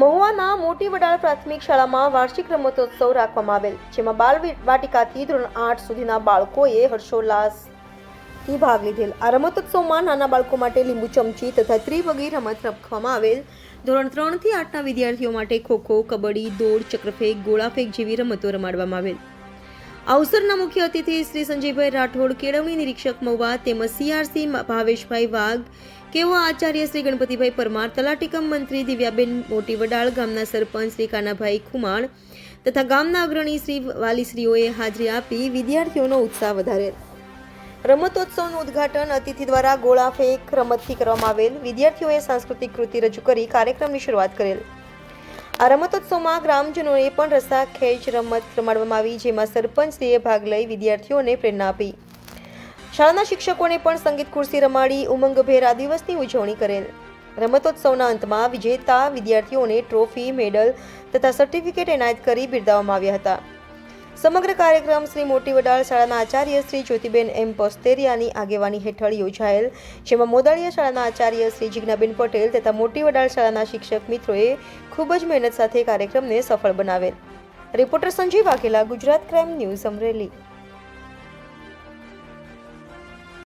મોટી વડાળ પ્રાથમિક શાળામાં વાર્ષિક રમતોત્સવ રાખવામાં આવેલ, જેમાં બાલ વાટિકાથી ધોરણ આઠ સુધીના બાળકોએ હર્ષોલ્લાસથી ભાગ લીધેલ. આ રમતોત્સવમાં નાના બાળકો માટે લીંબુ ચમચી તથા ત્રિવગી રમત રાખવામાં આવેલ. ધોરણ ત્રણથી આઠના વિદ્યાર્થીઓ માટે ખોખો, કબડ્ડી, દોડ, ચક્રફેક, ગોળાફેંક જેવી રમતો રમાડવામાં આવેલ. અવસરના મુખ્ય અતિથિ શ્રી સંજયભાઈ રાઠોડ, કેળવણી નિરીક્ષક મહુવા તેમજ સીઆરસી ભાવેશભાઈ વાઘ કેવો આચાર્ય શ્રી ગણપતિભાઈ પરમાર, તલાટીકમ મંત્રી દિવ્યાબેન મોટી વડાળ ગામના સરપંચ શ્રી કાનાભાઈ ખુમાણ તથા ગામના અગ્રણી શ્રી વાલીશ્રીઓએ હાજરી આપી વિદ્યાર્થીઓનો ઉત્સાહ વધારેલ રમતોત્સવનું ઉદ્ઘાટન અતિથિ દ્વારા ગોળા ફેંક રમતથી કરવામાં આવેલ. વિદ્યાર્થીઓએ સાંસ્કૃતિક કૃતિ રજૂ કરી કાર્યક્રમની શરૂઆત કરેલ. આ રમતોત્સવમાં ગ્રામજનોએ પણ રસ્તા ખેંચ, રમત રમાડવામાં આવી, જેમાં સરપંચશ્રીએ ભાગ લઈ વિદ્યાર્થીઓને પ્રેરણા આપી. શાળાના શિક્ષકોને પણ સંગીત ખુરશી રમાડી, ઉમંગભેર આ દિવસની ઉજવણી કરેલ. રમતોત્સવના અંતમાં વિજેતા વિદ્યાર્થીઓને ટ્રોફી, મેડલ તથા સર્ટિફિકેટ એનાયત કરી બિરદાવવામાં આવ્યા હતા. સમગ્ર કાર્યક્રમ શ્રી મોટી વડાળ શાળાના આચાર્ય શ્રી જ્યોતિબેન એમ પોસ્તેરિયાની આગેવાની હેઠળ યોજાયેલ, જેમાં મોદાળિયા શાળાના આચાર્ય શ્રી જિજ્ઞાબેન પટેલ તથા મોટી વડાળ શાળાના શિક્ષક મિત્રોએ ખૂબ જ મહેનત સાથે કાર્યક્રમને સફળ બનાવેલ. Reporter Sanjay Vaghela, Gujarat crime news Amreli.